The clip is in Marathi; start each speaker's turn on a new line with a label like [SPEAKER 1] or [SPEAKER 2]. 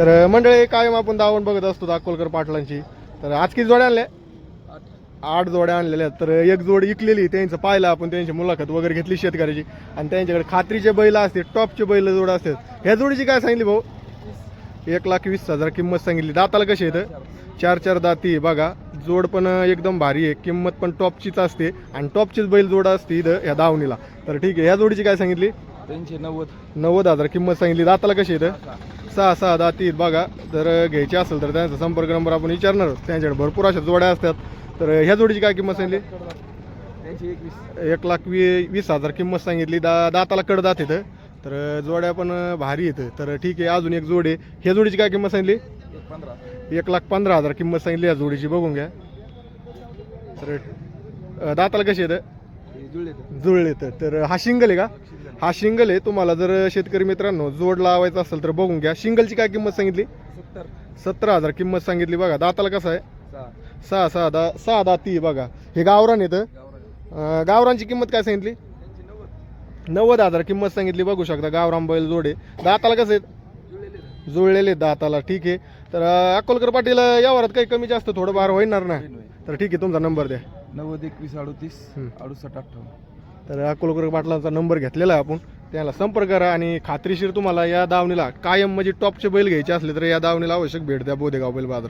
[SPEAKER 1] तर मंडळी कायम आपण दावण बघत असतो अक्कोलकर पाटलांची. तर आज किती जोड्या आणल्या? आठ जोड्या आणलेल्या आहेत. तर एक जोड इकलेली त्यांचं पाहिलं आपण त्यांची मुलाखत वगैरे घेतली शेतकऱ्याची. आणि त्यांच्याकडे खात्रीचे बैल असते टॉपचे बैल जोड असतात. ह्या जोडीची काय सांगितली भाऊ? एक लाख वीस हजार किंमत सांगितली. दाताला कशी येतं चार चार दाती बघा जोड पण एकदम भारी आहे. किंमत पण टॉपचीच असते आणि टॉपचीच बैल जोड असते इथं ह्या दावणीला. तर ठीक आहे. ह्या जोडीची काय सांगितली?
[SPEAKER 2] त्यांचे नव्वद.
[SPEAKER 1] नव्वद हजार किंमत सांगितली. दाताला कशी येतं सहा सहा दाती आहेत बघा. जर घ्यायची असेल तर त्यांचा संपर्क नंबर आपण विचारणार. त्यांच्याकडे भरपूर अशा जोड्या असतात. तर ह्या जोडीची काय किंमत
[SPEAKER 2] एकवीस.
[SPEAKER 1] एक लाख वी वीस हजार किंमत सांगितली. दा दाताला कडदात येतं. तर जोड्या पण भारी येतं. तर ठीक आहे अजून एक जोड. ह्या जोडीची काय किंमत सांगितली?
[SPEAKER 2] एक
[SPEAKER 1] लाख पंधरा हजार किंमत सांगितली या जोडीची. बघून घ्या. तर दाताला कशी येतं?
[SPEAKER 2] जुळले तर.
[SPEAKER 1] हा शिंगल आहे का? हा शिंगल आहे. तुम्हाला जर शेतकरी मित्रांनो जोड लावायचा असेल तर बघून घ्या. शिंगलची काय किंमत सांगितली?
[SPEAKER 2] सत्तर.
[SPEAKER 1] सतरा हजार किंमत सांगितली बघा. दाताला कसं आहे?
[SPEAKER 2] सहा.
[SPEAKER 1] सहा सहा दा सहा दाती आहे बघा. हे गावरान येतं गावरांची किंमत काय सांगितली?
[SPEAKER 2] नव्वद.
[SPEAKER 1] हजार किंमत सांगितली बघू शकता. गावरान बैल जोडे दाताला कसं आहेत?
[SPEAKER 2] जुळलेले
[SPEAKER 1] दाताला. ठीक आहे. तर अं, अक्कोलकर पाटील यावरात काही कमी जास्त थोडं बार होणार ना. तर ठीक आहे तुमचा नंबर द्या.
[SPEAKER 2] नव्वद एकवीस अडतीस. अडुसष्ट अठ्ठावन्न.
[SPEAKER 1] तर अकोलकर पाटलांचा नंबर घेतलेला आहे आपण. त्याला संपर्क करा आणि खात्रीशीर तुम्हाला या दावणीला कायम म्हणजे टॉपचे बैल घ्यायचे असले तर या दावणीला आवश्यक भेट द्या बोदेगाव बैल बाजार